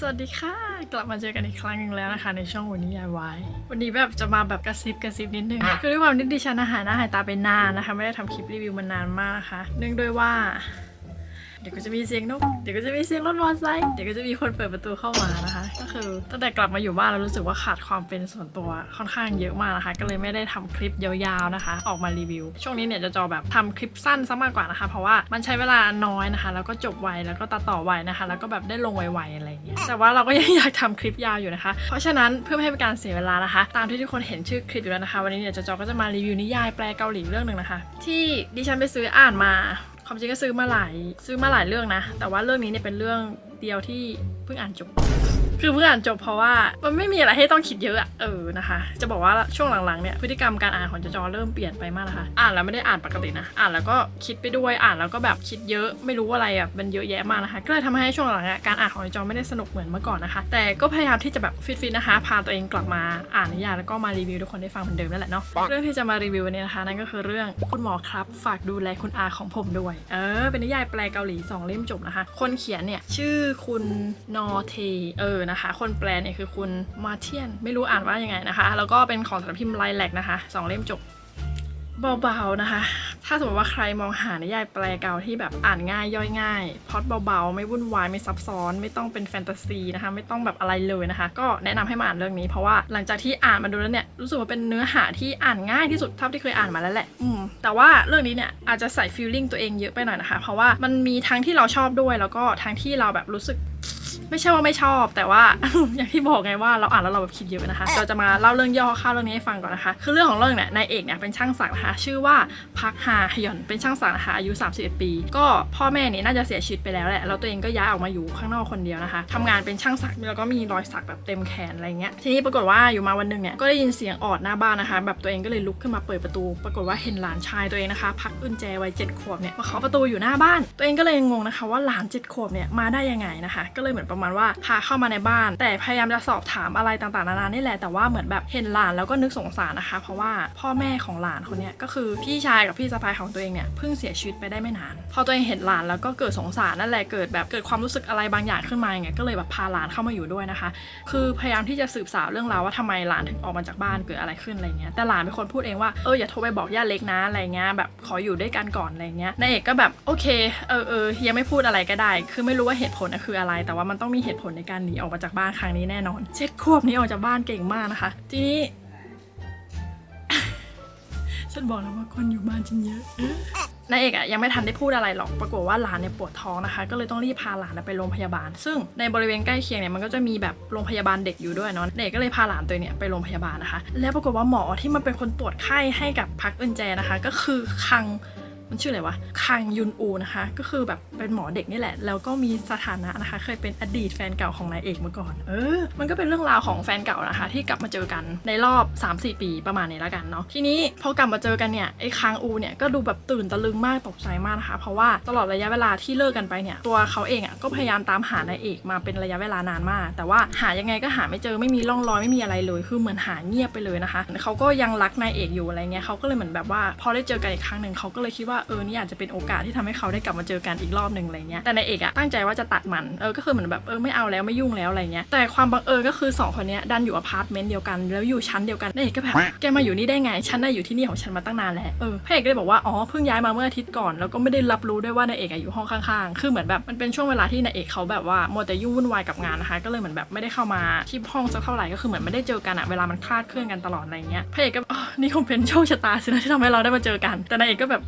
สวัสดีค่ะ กลับมาเจอกันอีกครั้งหนึ่งแล้วนะคะ ในช่องวันนี้ยายวายวันนี้แบบจะมาแบบกระซิบกระซิบนิดนึงคือด้วยความที่ดิฉันอาหารหน้าหายตาไปนานนะคะ ไม่ได้ทำคลิปรีวิวมานานมากนะคะ เนื่องด้วยว่า ดี๋ยวก็จะมีเสียงนก เดี๋ยวก็จะมีเสียงรถมอเตอร์ไซค์ เดี๋ยวก็จะมีคนเปิดประตูเข้ามานะคะ ก็คือตั้งแต่กลับมาอยู่บ้านแล้วรู้สึกว่าขาดความเป็นส่วนตัวค่อนข้างเยอะมากนะคะ ก็เลยไม่ได้ทำคลิปยาวๆนะคะ ออกมารีวิว ช่วงนี้เนี่ยจะจอแบบทำคลิปสั้นซะมากกว่านะคะ เพราะว่ามันใช้เวลาน้อยนะคะ แล้วก็จบไว แล้วก็ตัดต่อไวนะคะ แล้วก็แบบได้ลงไวๆอะไรอย่างเงี้ย แต่ว่าเราก็ยังอยากทำคลิปยาวอยู่นะคะ เพราะฉะนั้นเพื่อไม่ให้เป็นการเสียเวลานะคะ ตามที่ทุกคนเห็นชื่อคลิปอยู่แล้วนะคะ วันนี้เนี่ยจะจอก็จะมารีวิวนิยายแปลเกาหลีเรื่องหนึ่งนะคะ ที่ดิฉันไปซื้ออ่านมา ความจริงก็ซื้อมาหลายซื้อมาหลายเรื่องนะ แต่ว่าเรื่องนี้เนี่ยเป็นเรื่องเดียวที่เพิ่งอ่านจบ คือเพิ่งอ่านจบเพราะว่ามันไม่มีอะไรให้ต้องคิดเยอะอะเออนะคะ จะบอกว่าช่วงหลังๆเนี่ยพฤติกรรมการอ่านของจอจอเริ่มเปลี่ยนไปมากนะคะ อ่านแล้วไม่ได้อ่านปกตินะ อ่านแล้วก็คิดไปด้วยอ่านแล้วก็แบบคิดเยอะไม่รู้อะไรอะมันเยอะแยะมากนะคะก็เลยทำให้ช่วงหลังๆอะการอ่านของจอไม่ได้สนุกเหมือนเมื่อก่อนนะคะ แต่ก็พยายามที่จะแบบฟิตๆนะคะพาตัวเองกลับมาอ่านนิยายแล้วก็มารีวิวทุกคนได้ฟังเหมือนเดิมนั่นแหละเนาะเรื่องที่จะมารีวิววันนี้นะคะนั่นก็คือเรื่องคุณหมอครับฝากดูแลคุณอาของผมด้วย เออ เป็นนิยายแปลเกาหลีสองเล่มจบนะคะ คนเขียนเนี่ยชื่อคุณนอเทเออนะคะ คนแปลเนี่ยคือคุณมาเทียน ไม่รู้อ่านว่ายังไงนะคะ แล้วก็เป็นของสำนักพิมพ์ไลแลกนะคะสองเล่มจบเบาๆนะคะ ถ้าสมมติว่าใครมองหานิยายแปลเก่าที่แบบอ่านง่ายย่อยง่ายพอตเบาๆ ไม่วุ่นวายไม่ซับซ้อน ไม่ต้องเป็นแฟนตาซีนะคะ ไม่ต้องแบบอะไรเลยนะคะ ก็แนะนำให้มาอ่านเรื่องนี้เพราะว่าหลังจากที่อ่านมาดูแล้วเนี่ยรู้สึกว่าเป็นเนื้อหาที่อ่านง่ายที่สุดเท่าที่เคยอ่านมาแล้วแหละอืมแต่ว่าเรื่องนี้เนี่ยอาจจะใส่ฟีลลิ่งตัวเองเยอะไปหน่อยนะคะ เพราะว่ามันมีทั้งที่เราชอบด้วย แล้วก็ทั้งที่เราแบบรู้สึก ไม่ใช่ว่าไม่ชอบแต่ว่า อย่างที่บอกไงว่าเราอ่านแล้วเราแบบคิดเยอะนะคะ เราจะมาเล่าเรื่องย่อคร่าวๆเรื่องนี้ให้ฟังก่อนนะคะ คือเรื่องของเรื่องเนี่ยนายเอกเนี่ยเป็นช่างศักดิ์นะคะชื่อว่าพักฮาฮยอนเป็นช่างศักดิ์นะคะอายุ 31 ปี ก็พ่อแม่เนี่ยน่าจะเสียชีวิตไปแล้วแหละแล้วตัวเองก็ย้ายออกมาอยู่ข้างนอกคนเดียวนะคะทำงานเป็นช่างศักดิ์แล้วก็มีรอยสักแบบเต็มแขนอะไรเงี้ยทีนี้ปรากฏว่าอยู่มาวันหนึ่งเนี่ยก็ได้ยินเสียงออดหน้าบ้านนะคะ แบบตัวเองก็เลยลุกขึ้นมาเปิดประตู ปรากฏว่าเห็นหลานชายตัวเองนะคะ พักอึนแจวัยเจ็ดขวบเนี่ยมาเคาะประตูอยู่หน้าบ้าน ตัวเองก็เลยงงนะคะ ว่าหลานเจ็ดขวบเนี่ยมาได้ยังไงนะคะ ก็เลยเหมือนประมาณว่าพาเข้ามาในบ้าน แต่พยายามจะสอบถามอะไรต่างๆนานานี่แหละแต่ว่าเหมือนแบบเห็นหลานแล้วก็นึกสงสารนะคะ เพราะว่าพ่อแม่ของหลานคนเนี้ยก็คือพี่ชายกับพี่สะใภ้ของตัวเองเนี่ยเพิ่งเสียชีวิตไปได้ไม่นาน พอตัวเองเห็นหลานแล้วก็เกิดสงสารนั่นแหละเกิดแบบเกิดความรู้สึกอะไรบางอย่างขึ้นมาอย่างเงี้ยก็เลยแบบพาหลานเข้ามาอยู่ด้วยนะคะ คือพยายามที่จะสืบสาวเรื่องราวว่าทำไมหลานถึงออกมาจากบ้านเกิดอะไรขึ้นอะไรเงี้ยแต่หลานเป็นคนพูดเองว่าเอออย่าโทรไปบอกญาติเล็กนะอะไรเงี้ยแบบขออยู่ด้วยกันก่อนอะไรเงี้ยนายเอกก็แบบโอเคเออเออยังไม่พูดอะไรก็ได้ คือไม่รู้ว่าเหตุผลคืออะไรแต่ว่ามันต้องมีเหตุผลในการหนีออกมาจากบ้านครั้งนี้แน่นอนเจ็ดขวบนี้ออกจากบ้านเก่งมากนะคะ ทีนี้ ฉันบอกแล้วว่าคนอยู่บ้านฉันเยอะนายเอกอะยังไม่ทันได้พูดอะไรหรอก ปรากฏว่าหลานเนี่ยปวดท้องนะคะ ก็เลยต้องรีบพาหลานไปโรงพยาบาล ซึ่งในบริเวณใกล้เคียงเนี่ยมันก็จะมีแบบโรงพยาบาลเด็กอยู่ด้วยเนาะนายเอกก็เลยพาหลานตัวเนี่ยไปโรงพยาบาลนะคะ แล้วปรากฏว่าหมอที่มันเป็นคนตรวจไข้ให้กับพักอินแจนะคะ ก็คือคัง มันชื่ออะไรวะคังยุนอูนะคะ ก็คือแบบเป็นหมอเด็กนี่แหละ แล้วก็มีสถานะนะคะ เคยเป็นอดีตแฟนเก่าของนายเอกมาก่อน เออ มันก็เป็นเรื่องราวของแฟนเก่านะคะ ที่กลับมาเจอกันในรอบ 3-4 ปีประมาณนี้แล้วกันเนาะ ทีนี้พอกลับมาเจอกันเนี่ยไอ้คังอูเนี่ยก็ดูแบบตื่นตะลึงมากตกใจมากนะคะ เพราะว่าตลอดระยะเวลาที่เลิกกันไปเนี่ย ตัวเขาเองอะก็พยายามตามหานายเอกมาเป็นระยะเวลานานมาก แต่ว่าหายังไงก็หาไม่เจอไม่มีร่องรอยไม่มีอะไรเลย คือเหมือนหาเงียบไปเลยนะคะเขาก็ยังรักนายเอกอยู่อะไรเงี้ยเขาก็เลยเหมือนแบบว่าพอได้เจอกันอีกครั้งหนึ่งเขาก็เลยคิดว่าเออนี่อาจจะเป็นโอกาสที่ทำให้เขาได้กลับมาเจอกันอีกรอบหนึ่งอะไรเงี้ยแต่นายเอกอะตั้งใจว่าจะตัดมันเออก็คือเหมือนแบบเออไม่เอาแล้วไม่ยุ่งแล้วอะไรเงี้ยแต่ความบังเอิญก็คือสองคนเนี้ยดันอยู่อพาร์ตเมนต์เดียวกันแล้วอยู่ชั้นเดียวกันนายเอกก็แบบแกมาอยู่นี่ได้ไงฉันได้อยู่ที่นี่ของฉันมาตั้งนานแล้วเออพระเอกก็เลยบอกว่าอ๋อเพิ่งย้ายมาเมื่ออาทิตย์ก่อนแล้วก็ไม่ได้รับรู้ด้วยว่านายเอกอะอยู่ห้องข้างๆ คือเหมือนแบบมันเป็นช่วงเวลาที่นายเอกเขาแบบว่ามัวแต่ยุ่งวุ่นวายกับงานนะคะ ก็เลยเหมือนแบบไม่ได้เข้ามาที่ห้องสักเท่าไหร่ก็คือเหมือนไม่ได้เจอกันอะเวลามันคลาดเคลื่อนกันตลอดอะไรเงี้ยพระเอกก็ นี่คงเป็นโชคชะตาสินะที่ทำให้เราได้มาเจอกัน แต่นายเอกก็แบบ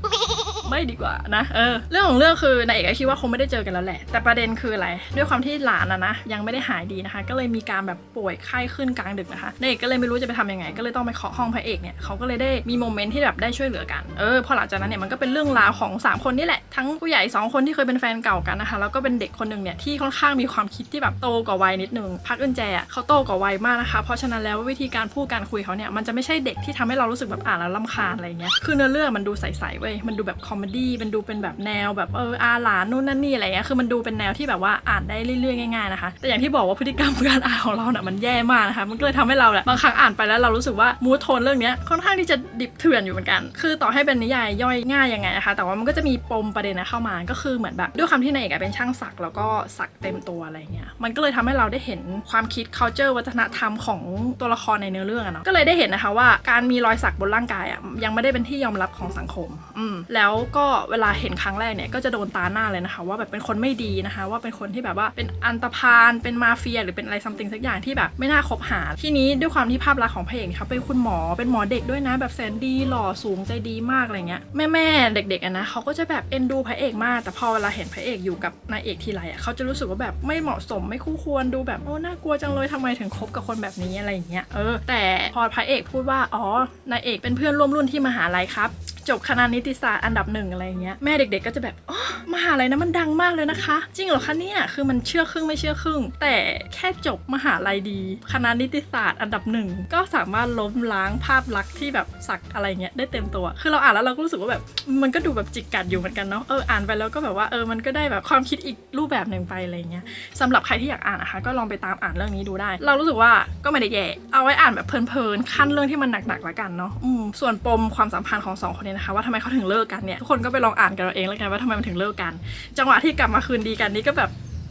ไม่ดีกว่านะเออเรื่องของเรื่องคือนายเอกก็คิดว่าคงไม่ได้เจอกันแล้วแหละ แต่ประเด็นคืออะไรด้วยความที่หลานอะนะยังไม่ได้หายดีนะคะ ก็เลยมีการแบบป่วยไข้ขึ้นกลางดึกนะคะนายเอกก็เลยไม่รู้จะไปทำยังไง ก็เลยต้องไปเคาะห้องพระเอกเนี่ยเขาก็เลยได้มีโมเมนต์ที่แบบได้ช่วยเหลือกันเออพอหลังจากนั้นเนี่ยมันก็เป็นเรื่องราวของสามคนนี่แหละทั้งผู้ใหญ่สองคนที่เคยเป็นแฟนเก่ากันนะคะแล้วก็เป็นเด็กคนหนึ่งเนี่ยที่ค่อนข้างมีความคิดที่แบบโตกว่าวัยนิดนึงพักอินแจอะเขาโตกว่าวัยมากนะคะ เพราะฉะนั้นแล้ววิธีการพูดการคุยเขาเนี่ยมันจะไม่ใช่เด็กที่ทำให้เรารู้สึกแบบอ่านแล้วลำคาญอะไรเงี้ยคือเนื้อเรื่องมันดูใสๆเว้ยมันดูแบบคอมมดี้เป็นดูเป็นแบบแนวแบบเอออาหลานนู่นนั่นนี่อะไรเงี้ยคือมันดูเป็นแนวที่แบบว่าอ่านได้เรื่อยๆง่ายๆนะคะแต่อย่างที่บอกว่าพฤติกรรมการอ่านของเราเนี่ยมันแย่มากนะคะมันก็เลยทำให้เราเนี่ยบางครั้งอ่านไปแล้วเรารู้สึกว่ามูทโทนเรื่องเนี้ยค่อนข้างที่จะดิบเถื่อนอยู่เหมือนกัน คือต่อให้เป็นนิยายย่อยง่ายยังไงนะคะแต่ว่ามันก็จะมีปมประเด็นนะเข้ามาก็คือเหมือนแบบด้วยความที่นายเอกเป็นช่างสักแล้วก็สักเต็มตัวอะไรเงี้ยมันก็เลยทำให้เราได้เห็นความคิด culture วัฒนธรรมของตัวละครในเนื้อเรื่องอะเนาะก็เลยได้เห็นนะคะว่าการมีรอยสักบนร่างกายอะยังไม่ได้เป็นที่ยอมรับของสังคมอืมแล้วก็เวลาเห็นครั้งแรกเนี่ยก็จะโดนตาหน้าเลยนะคะ ว่าแบบเป็นคนไม่ดีนะคะ ว่าเป็นคนที่แบบว่าเป็นอันตพาลเป็นมาเฟีย หรือเป็นอะไรซัมติงสักอย่างที่แบบไม่น่าคบหา ทีนี้ด้วยความที่ภาพลักษณ์ของพระเอกเขาเป็นคุณหมอเป็นหมอเด็กด้วยนะ แบบแสนดีหล่อสูงใจดีมากอะไรเงี้ยแม่แม่ๆเด็กๆอะนะเขาก็จะแบบเอ็นดูพระเอกมาก แต่พอเวลาเห็นพระเอกอยู่กับนายเอกทีไรอะเขาจะรู้สึกว่าแบบไม่เหมาะสมไม่คู่ควรดูแบบโอ้น่ากลัวจังเลยทำไมถึงคบกับคนแบบนี้อะไรอย่างเงี้ยเออแต่พอพระเอกพูดว่าอ๋อนายเอกเป็นเพื่อนร่วมรุ่นที่มหาลัยครับ จบคณะนิติศาสตร์อันดับหนึ่งอะไรเงี้ยแม่เด็กๆก็จะแบบอ๋อมหาลัยนะมันดังมากเลยนะคะ จริงเหรอคะเนี่ยคือมันเชื่อครึ่งไม่เชื่อครึ่ง แต่แค่จบมหาลัยดี คณะนิติศาสตร์อันดับหนึ่งก็สามารถล้มล้างภาพลักษณ์ที่แบบสักอะไรเงี้ยได้เต็มตัว คือเราอ่านแล้วเราก็รู้สึกว่าแบบมันก็ดูแบบจิกกัดอยู่เหมือนกันเนาะเอออ่านไปแล้วก็แบบว่าเออมันก็ได้แบบความคิดอีกรูปแบบหนึ่งไปอะไรเงี้ยสำหรับใครที่อยากอ่านนะคะก็ลองไปตามอ่านเรื่องนี้ดูได้ เรารู้สึกว่าก็ไม่ได้แย่เอาไว้อ่านแบบเพลินๆขั้นเรื่องที่มันหนักๆละกันเนาะอืมส่วนปมความสัมพันธ์ของสองคนนี้นะคะว่าทำไมเขาถึงเลิกกันเนี่ยทุกคนก็ไปลองอ่านกันเอาเองแล้วกันว่าทำไมมันถึงเลิกกัน จังหวะที่กลับมาคืนดีกันนี่ก็แบบ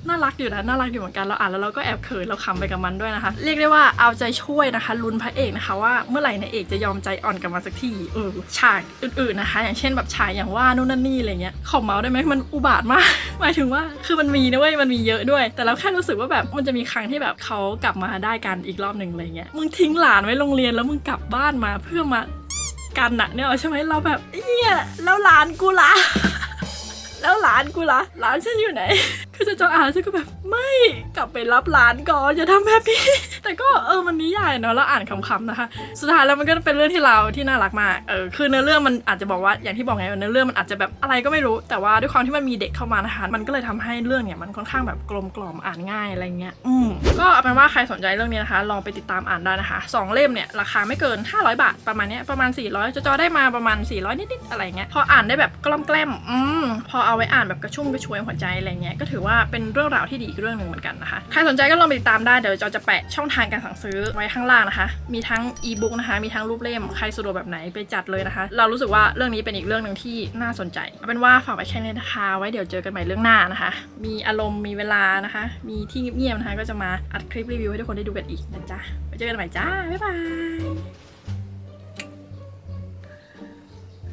น่ารักอยู่นะน่ารักอยู่เหมือนกันเราอ่านแล้วเราก็แอบเขินเราขำไปกับมันด้วยนะคะ เรียกได้ว่าเอาใจช่วยนะคะลุ้นพระเอกนะคะว่าเมื่อไหร่นายเอกจะยอมใจอ่อนกับมันสักทีเออฉากอื่นๆนะคะ อย่างเช่นแบบฉากอย่างว่านู่นนั่นนี่อะไรเงี้ยขอเมาส์ได้ไหมมันอุบาทมาก หมายถึงว่าคือมันมีนะเว้ยมันมีเยอะด้วย แต่เราแค่รู้สึกว่าแบบมันจะมีครั้งที่แบบเขากลับมาได้กันอีกรอบหนึ่งอะไรเงี้ยมึงทิ้งหลานไว้โรงเรียนแล้วมึงกลับบ้านมาเพื่อมา กันน่ะเนี่ยใช่ไหมเราแบบเอี้ยแล้วหลานกูล่ะแล้วหลานกูล่ะหลานฉันอยู่ไหน คือจะจะอ่านฉันก็แบบไม่กลับไปรับหลานก่อนอย่าทำแบบนี้ แต่ก็เออมันนิยายเนาะแล้วอ่านคำๆนะคะ สุดท้ายแล้วมันก็เป็นเรื่องที่เราที่น่ารักมากเออคือเนื้อเรื่องมันอาจจะบอกว่าอย่างที่บอกไงเนื้อเรื่องมันอาจจะแบบอะไรก็ไม่รู้ แต่ว่าด้วยความที่มันมีเด็กเข้ามานะคะมันก็เลยทำให้เรื่องเนี่ยมันค่อนข้างแบบกลมกล่อมอ่านง่ายอะไรเงี้ยอืมก็เอาเป็นว่าใครสนใจเรื่องนี้นะคะ ลองไปติดตามอ่านได้นะคะสองเล่มเนี่ยราคาไม่เกิน 500 บาทประมาณเนี้ยประมาณ 400จะจอได้มาประมาณ 400 นิดๆอะไรเงี้ยพออ่านได้แบบกล้อมแกล้มอืมพอเอาไว้อ่านแบบกระชุ่มกระชวยหัวใจอะไรเงี้ยก็ถือว่าเป็นเรื่องราวที่ดีอีกเรื่องหนึ่งเหมือนกันนะคะใครสนใจก็ลองไปติดตามได้เดี๋ยวจอจะแปะช่องทางการสั่งซื้อไว้ข้างล่างนะคะ มีทั้งอีบุ๊กนะคะ มีทั้งรูปเล่ม ใครสะดวกแบบไหนไปจัดเลยนะคะ เรารู้สึกว่าเรื่องนี้เป็นอีกเรื่องหนึ่งที่น่าสนใจเป็นว่าฝากไว้แค่นี้นะคะ ไว้เดี๋ยวเจอกันใหม่เรื่องหน้านะคะ มีอารมณ์มีเวลานะคะ มีที่เงียบๆนะคะ ก็จะมาอัดคลิปรีวิวให้ทุกคนได้ดูกันอีกนะจ๊ะ ไปเจอกันใหม่จ้า บ๊ายบาย